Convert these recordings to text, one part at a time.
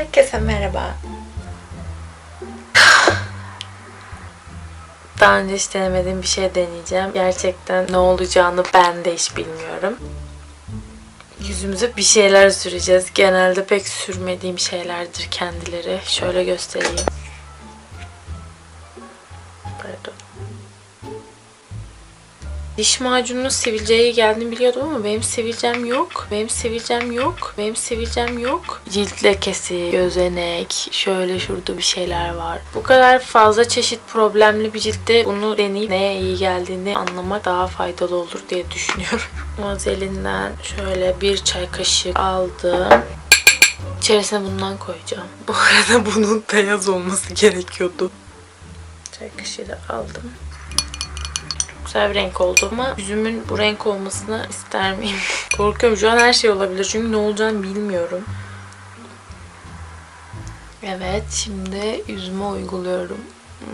Herkese merhaba. Daha önce hiç denemediğim bir şey deneyeceğim. Gerçekten ne olacağını ben de hiç bilmiyorum. Yüzümüze bir şeyler süreceğiz. Genelde pek sürmediğim şeylerdir kendileri. Şöyle göstereyim. Pardon. Diş macununun sivilceye geldiğini biliyordum ama benim sivilcem yok. Benim sivilcem yok. Benim sivilcem yok. Cilt lekesi, gözenek, şöyle şurada bir şeyler var. Bu kadar fazla çeşit problemli bir ciltte bunu deneyip neye iyi geldiğini anlamak daha faydalı olur diye düşünüyorum. Mazelinden şöyle bir çay kaşığı aldım. İçerisine bundan koyacağım. Bu arada bunun beyaz olması gerekiyordu. Çay kaşığı da aldım güzel bir renk oldu ama yüzümün bu renk olmasını ister miyim? Korkuyorum. Şu an her şey olabilir çünkü ne olacağını bilmiyorum. Evet, şimdi yüzüme uyguluyorum. Hmm.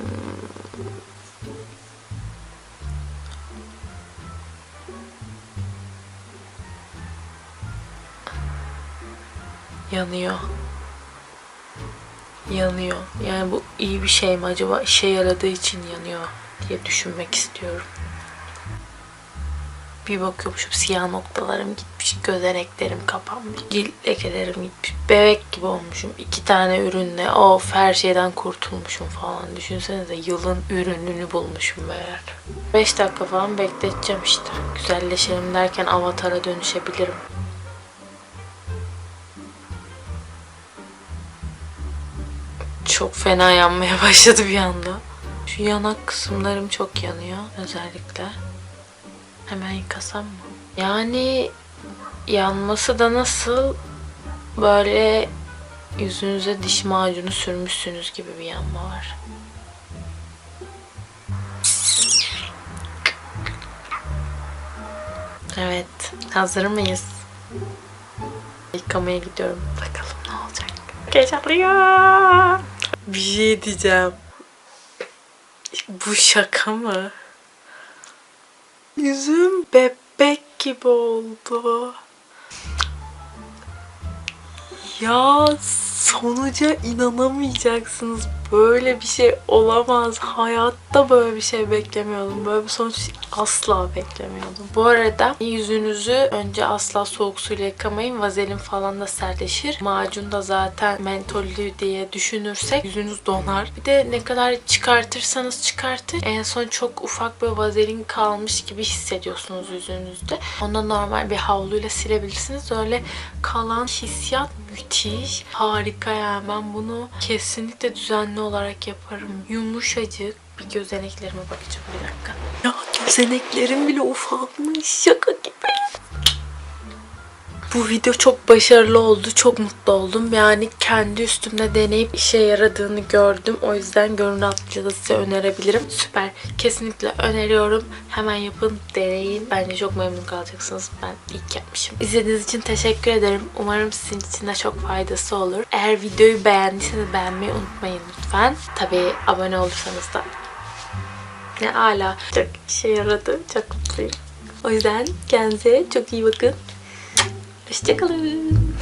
Yanıyor. Yanıyor. Yani bu iyi bir şey mi acaba? İşe yaradığı için yanıyor diye düşünmek istiyorum. Bir bakıyormuşum siyah noktalarım gitmiş, gözeneklerim kapanmış, cilt lekelerim gitmiş, bebek gibi olmuşum. İki tane ürünle of her şeyden kurtulmuşum falan. Düşünsenize yılın ürününü bulmuşum meğer. 5 dakika falan bekleteceğim işte. Güzelleşelim derken avatara dönüşebilirim. Çok fena yanmaya başladı bir anda. Şu yanak kısımlarım çok yanıyor özellikle. Hemen yıkasam mı? Yani yanması da nasıl böyle yüzünüze diş macunu sürmüşsünüz gibi bir yanma var. Evet, hazır mıyız? Yıkamaya gidiyorum. Bakalım ne olacak. Heyecanlıyım. Bir şey diyeceğim. Bu şaka mı? Yüzüm bebek gibi oldu. Ya sonuca inanamayacaksınız. Böyle bir şey olamaz. Hayatta böyle bir şey beklemiyordum. Böyle bir sonuç asla beklemiyordum. Bu arada yüzünüzü önce asla soğuk suyla yıkamayın. Vazelin falan da sertleşir. Macun da zaten mentollü diye düşünürsek yüzünüz donar. Bir de ne kadar çıkartırsanız çıkartın. En son çok ufak bir vazelin kalmış gibi hissediyorsunuz yüzünüzde. Onu normal bir havluyla silebilirsiniz. Öyle kalan hissiyat müthiş. Harika yani. Ben bunu kesinlikle düzenli olarak yaparım. Yumuşacık bir gözeneklerime bakacağım bir dakika. Ya gözeneklerim bile ufalmış. Şaka gibi. Bu video çok başarılı oldu. Çok mutlu oldum. Yani kendi üstümde deneyip işe yaradığını gördüm. O yüzden gönül atlıca da size önerebilirim. Süper. Kesinlikle öneriyorum. Hemen yapın, deneyin. Bence çok memnun kalacaksınız. Ben ilk yapmışım. İzlediğiniz için teşekkür ederim. Umarım sizin için de çok faydası olur. Eğer videoyu beğendiyseniz beğenmeyi unutmayın lütfen. Tabii abone olursanız da ne ala. Çok işe yaradı. Çok mutluyum. O yüzden kendinize çok iyi bakın. Dus tjekkeloen!